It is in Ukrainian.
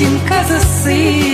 злетів, голосить матінка за сина.